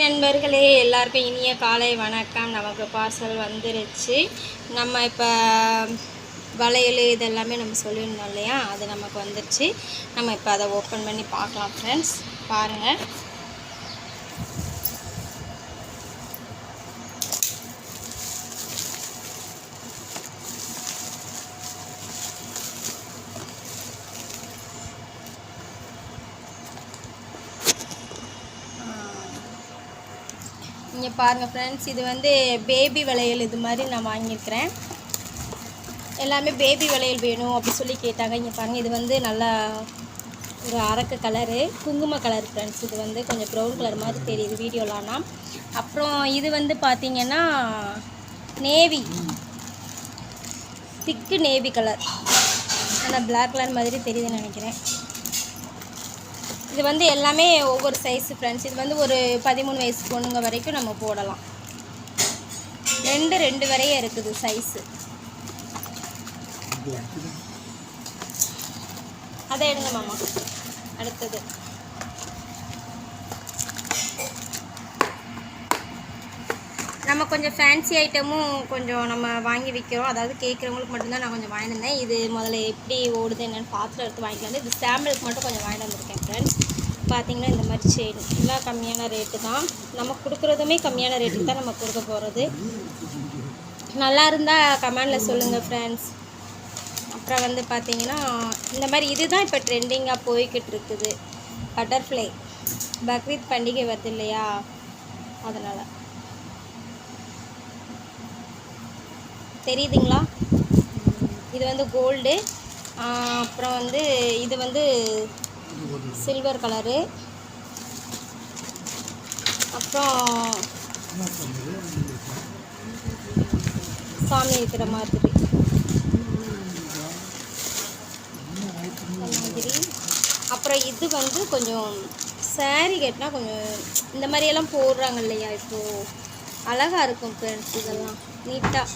நண்பர்களே எல்லாருக்கும் இனிய காலை வணக்கம். நமக்கு பார்சல் வந்துருச்சு. நம்ம இப்போ வளையல் இதெல்லாமே நம்ம சொல்லியிருந்தோம் இல்லையா? அது நமக்கு வந்துருச்சு. நம்ம இப்போ அதை ஓப்பன் பண்ணி பார்க்கலாம் ஃப்ரெண்ட்ஸ் பாருங்கள் இங்கே பாருங்கள் ஃப்ரெண்ட்ஸ் இது வந்து பேபி வளையல் இது மாதிரி நான் வாங்கியிருக்கிறேன். எல்லாமே பேபி வளையல் வேணும் அப்படி சொல்லி கேட்டாங்க. இங்கே பாருங்கள் இது வந்து நல்லா ஒரு அரக்கு கலரு குங்கும கலர் ஃப்ரெண்ட்ஸ் இது வந்து கொஞ்சம் ப்ரௌன் கலர் மாதிரி தெரியுது வீடியோலானா அப்புறம் இது வந்து பார்த்திங்கன்னா நேவி திக்கு நேவி கலர் ஆனால் பிளாக் கலர் மாதிரி தெரியுதுன்னு நினைக்கிறேன். இது வந்து எல்லாமே ஒவ்வொரு சைஸு ஃப்ரெண்ட்ஸ் இது வந்து ஒரு பதிமூணு வயசு பொண்ணுங்க வரைக்கும் நம்ம போடலாம். ரெண்டு ரெண்டு வரையும் இருக்குது சைஸு அதை எடுங்க மாமா. அடுத்தது. நம்ம கொஞ்சம் ஃபேன்சி ஐட்டமும் கொஞ்சம் நம்ம வாங்கி விற்கிறோம் அதாவது கேட்குறவங்களுக்கு மட்டும்தான் நான் கொஞ்சம் வாங்கியிருந்தேன் இது முதல்ல எப்படி ஓடுது என்னென்னு பாத்திரம் எடுத்து வாங்கிட்டு வந்து இது சாம்பிளுக்கு மட்டும் கொஞ்சம் வாங்கிட்டு வந்திருக்கேன் ஃப்ரெண்ட்ஸ் பார்த்தீங்கன்னா இந்த மாதிரி செயின் எல்லாம் கம்மியான ரேட்டு தான். நம்ம கொடுக்குறதுமே கம்மியான ரேட்டுக்கு தான் நம்ம கொடுக்க போகிறது நல்லா இருந்தால் கமெண்டில் சொல்லுங்கள் ஃப்ரெண்ட்ஸ் அப்புறம் வந்து பார்த்திங்கன்னா இந்த மாதிரி இதுதான் இப்போ ட்ரெண்டிங்காக போய்கிட்டு இருக்குது. பட்டர்ஃப்ளை பக்ரீத் பண்டிகை வருது இல்லையா? அதனால். தெரியுதுங்களா? இது வந்து கோல்டு. அப்புறம் வந்து இது வந்து சில்வர் கலரு. அப்புறம் சாமி இருக்கிற மாதிரி. மாதிரி. அப்புறம் இது வந்து கொஞ்சம் சேரீ கட்டினா கொஞ்சம் இந்த மாதிரியெல்லாம் போடுறாங்க இல்லையா இப்போது அழகாக இருக்கும் ஃப்ரெண்ட்ஸ் இதெல்லாம். நீட்டாக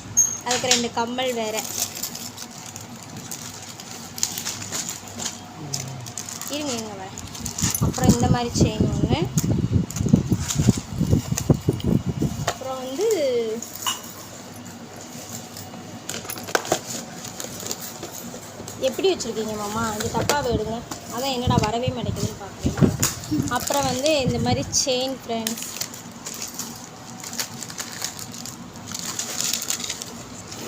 அதுக்கு ரெண்டு கம்மல் வேறு. இருங்க இருங்க வேறு அப்புறம் இந்த மாதிரி செயின் ஒன்று அப்புறம் வந்து எப்படி வச்சுருக்கீங்க மாமா? இது தப்பாக எடுங்க அதான் என்னடா வரவே மாட்டேங்குதுன்னு பார்க்குறேன் அப்புறம் வந்து இந்த மாதிரி செயின் ஃப்ரெண்ட்ஸ்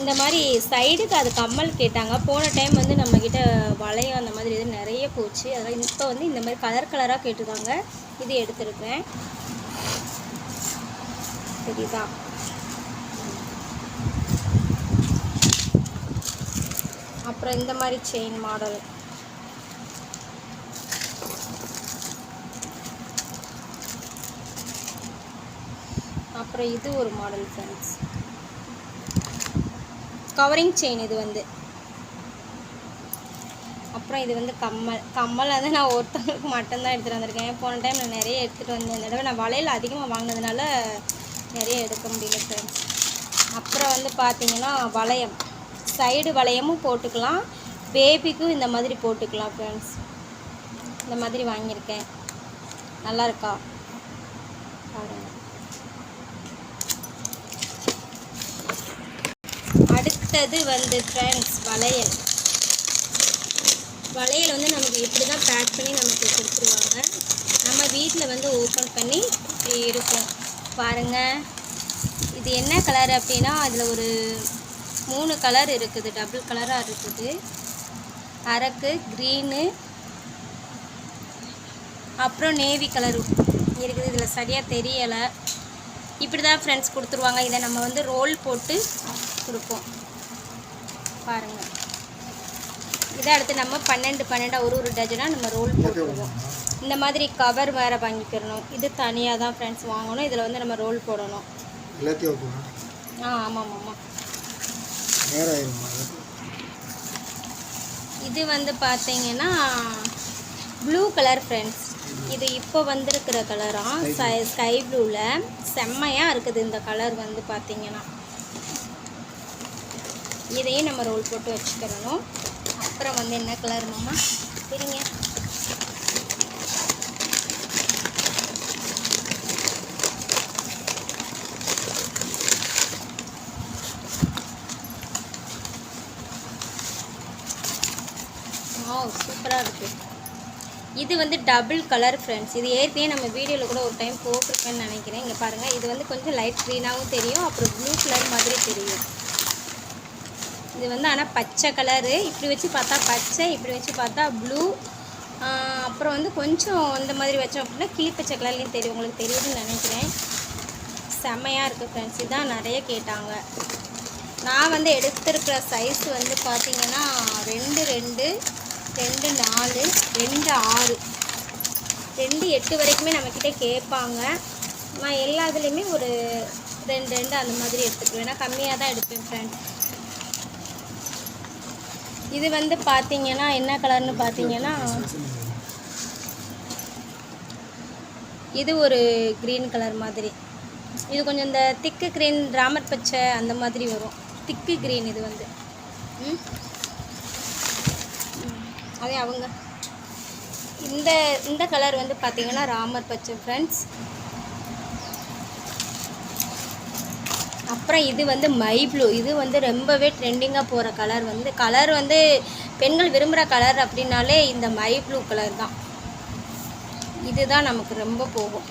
இந்த மாதிரி சைடுக்கு அது கம்மல் கேட்டாங்க. போன டைம் வந்து நம்மக்கிட்ட வளையம் அந்த மாதிரி இது நிறைய போச்சு. அதனால் இப்போ வந்து இந்த மாதிரி கலர் கலராக கேட்டிருக்காங்க. இது எடுத்துருக்கேன். சரிதா அப்புறம் இந்த மாதிரி செயின் மாடல் அப்புறம் இது ஒரு மாடல் ஃப்ரெண்ட்ஸ் கவரிங் செயின் இது வந்து. அப்புறம் இது வந்து கம்மல். கம்மல் வந்து நான் ஒருத்தவங்களுக்கு மட்டும்தான் எடுத்துகிட்டு வந்திருக்கேன். போன டைம் நான் நிறைய எடுத்துகிட்டு வந்தேன். இந்த தடவை நான் வளையல் அதிகமாக வாங்கினதுனால நிறைய எடுக்க முடியல ஃப்ரெண்ட்ஸ் அப்புறம் வந்து பார்த்தீங்கன்னா வளையம். சைடு வளையமும் போட்டுக்கலாம். பேபிக்கும் இந்த மாதிரி போட்டுக்கலாம் ஃப்ரெண்ட்ஸ் இந்த மாதிரி வாங்கியிருக்கேன். நல்லா இருக்கா? பாருங்க. அடுத்தது வந்து ஃப்ரெண்ட்ஸ் வளையல். வளையல் வந்து நமக்கு இப்படி தான் பேக் பண்ணி நமக்கு கொடுத்துருவாங்க. நம்ம வீட்டில் வந்து ஓப்பன் பண்ணி இருக்கும். பாருங்கள் இது என்ன கலர் அப்படின்னா அதில் ஒரு மூணு கலர் இருக்குது. டபுள் கலராக இருக்குது. அரக்கு க்ரீனு அப்புறம் நேவி கலர் இருக்குது. இதில் சரியாக தெரியலை. இப்படி தான் ஃப்ரெண்ட்ஸ் கொடுத்துருவாங்க. இதை நம்ம வந்து ரோல் போட்டு கொடுப்போம். பாருங்கள் இதை அடுத்து நம்ம பன்னெண்டு பன்னெண்டாக ஒரு ஒரு டஜனாக நம்ம ரோல் போட்டுருவோம். இந்த மாதிரி கவர் வேறு வாங்கிக்கிறணும். இது தனியாக தான் ஃப்ரெண்ட்ஸ் வாங்கணும். இதில் வந்து நம்ம ரோல் போடணும். எல்லாத்தையும் ஆ ஆமாம் ஆமாம் இது வந்து பார்த்தீங்கன்னா ப்ளூ கலர் ஃப்ரெண்ட்ஸ் இது இப்போ வந்திருக்கிற கலரா ஸ்கை ப்ளூவில் செம்மையாக இருக்குது இந்த கலர் வந்து பார்த்தீங்கன்னா இதையும் நம்ம ரோல் போட்டு வச்சுக்கிறணும் அப்புறம் வந்து என்ன கலர் மாமா? சரிங்க சூப்பராக இருக்குது இது வந்து டபுள் கலர் ஃப்ரெண்ட்ஸ் இது ஏற்கனவே நம்ம வீடியோவில் கூட ஒரு டைம் போட்டிருக்கேன்னு நினைக்கிறேன். இங்கே பாருங்கள் இது வந்து கொஞ்சம் லைட் க்ரீனாகவும் தெரியும் அப்புறம் ப்ளூ கலர் மாதிரி தெரியும். இது வந்து ஆனால் பச்சை கலரு. இப்படி வச்சு பார்த்தா பச்சை இப்படி வச்சு பார்த்தா ப்ளூ அப்புறம் வந்து கொஞ்சம் இந்த மாதிரி வச்சோம் அப்படின்னா கிளிப்பச்சை கலர்லேயும் தெரியும். உங்களுக்கு தெரியுதுன்னு நினைக்கிறேன். செம்மையாக இருக்குது ஃப்ரெண்ட்ஸ் இதான் நிறைய கேட்டாங்க. நான் வந்து எடுத்திருக்கிற சைஸ் வந்து பார்த்திங்கன்னா ரெண்டு ரெண்டு ரெண்டு நாலு ரெண்டு ஆறு. ரெண்டு எட்டு வரைக்குமே நம்மக்கிட்ட கேட்பாங்க. நான் எல்லா இதுலேயுமே ஒரு ரெண்டு ரெண்டு அந்த மாதிரி எடுத்துக்குவேன். நான் கம்மியாக தான் எடுப்பேன் ஃப்ரெண்ட்ஸ் இது வந்து பார்த்தீங்கன்னா என்ன கலர்னு பார்த்தீங்கன்னா இது ஒரு க்ரீன் கலர் மாதிரி. இது கொஞ்சம் இந்த திக்கு க்ரீன் ராமர் பச்சை அந்த மாதிரி வரும். திக்கு க்ரீன் இது வந்து. ம்? அதே அவங்க. இந்த இந்த கலர் வந்து பார்த்தீங்கன்னா ராமர் பச்சை ஃப்ரெண்ட்ஸ் அப்புறம் இது வந்து மை ப்ளூ இது வந்து ரொம்பவே ட்ரெண்டிங்காக போகிற கலர் வந்து கலர் வந்து பெண்கள் விரும்புகிற கலர் அப்படின்னாலே இந்த மை ப்ளூ கலர் தான். இதுதான் நமக்கு ரொம்ப போகும்.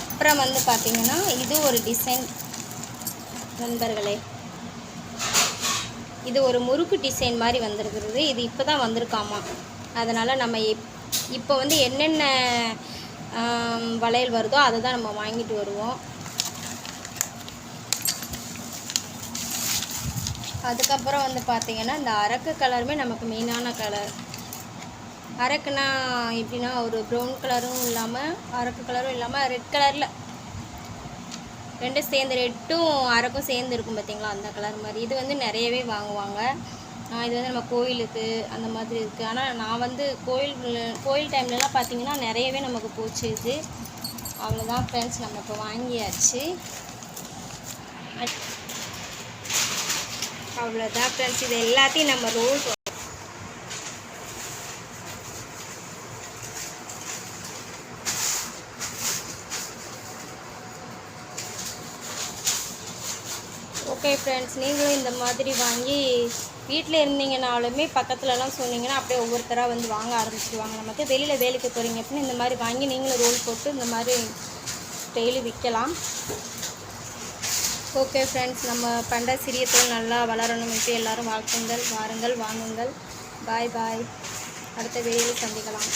அப்புறம் வந்து பார்த்திங்கன்னா இது ஒரு டிசைன் நண்பர்களே. இது ஒரு முறுக்கு டிசைன் மாதிரி வந்திருக்கிறது. இது இப்போ தான் வந்திருக்காமா? அதனால் நம்ம இப்போ வந்து என்னென்ன வளையல் வருதோ அதை தான் நம்ம வாங்கிட்டு வருவோம். அதுக்கப்புறம் வந்து பார்த்தீங்கன்னா இந்த அரக்கு கலருமே நமக்கு மெயினான கலர். அரக்குனா எப்படின்னா ஒரு ப்ரௌன் கலரும் இல்லாமல் அரக்கு கலரும் இல்லாமல் ரெட் கலரில் ரெண்டும் சேர்ந்து ரெட்டும் அரக்கும் சேர்ந்து இருக்கும் பார்த்தீங்களா அந்த கலர் மாதிரி. இது வந்து நிறையவே வாங்குவாங்க. இது வந்து நம்ம கோயிலுக்கு அந்த மாதிரி இருக்குது ஆனால் நான் வந்து கோயில் கோயில் டைம்லலாம் பார்த்தீங்கன்னா நிறையவே நமக்கு போச்சு இது. அவ்வளோதான் ஃப்ரெண்ட்ஸ் நம்ம இப்போ வாங்கியாச்சு. அவ்வளோதான் ஃப்ரெண்ட்ஸ் இது எல்லாத்தையும் நம்ம ரோல் ஓகே ஃப்ரெண்ட்ஸ் நீங்களும் இந்த மாதிரி வாங்கி வீட்டில் இருந்தீங்கனாலுமே பக்கத்துலலாம் சொன்னீங்கன்னா அப்படியே ஒவ்வொருத்தராக வந்து வாங்க ஆரம்பிச்சிடுவாங்க நமக்கு வெளியில் வேலைக்கு போகிறீங்க அப்படின்னு இந்த மாதிரி வாங்கி நீங்களும் ரோல் போட்டு இந்த மாதிரி டெய்லி விற்கலாம் ஓகே ஃப்ரெண்ட்ஸ் நம்ம பண்ணுற சிறிய தொழில் நல்லா வளரணும்ட்டு எல்லாரும் வாழ்த்துங்கள் வாருங்கள் வாங்குங்கள். பாய் பாய் அடுத்த வீடியோவில் சந்திக்கலாம்.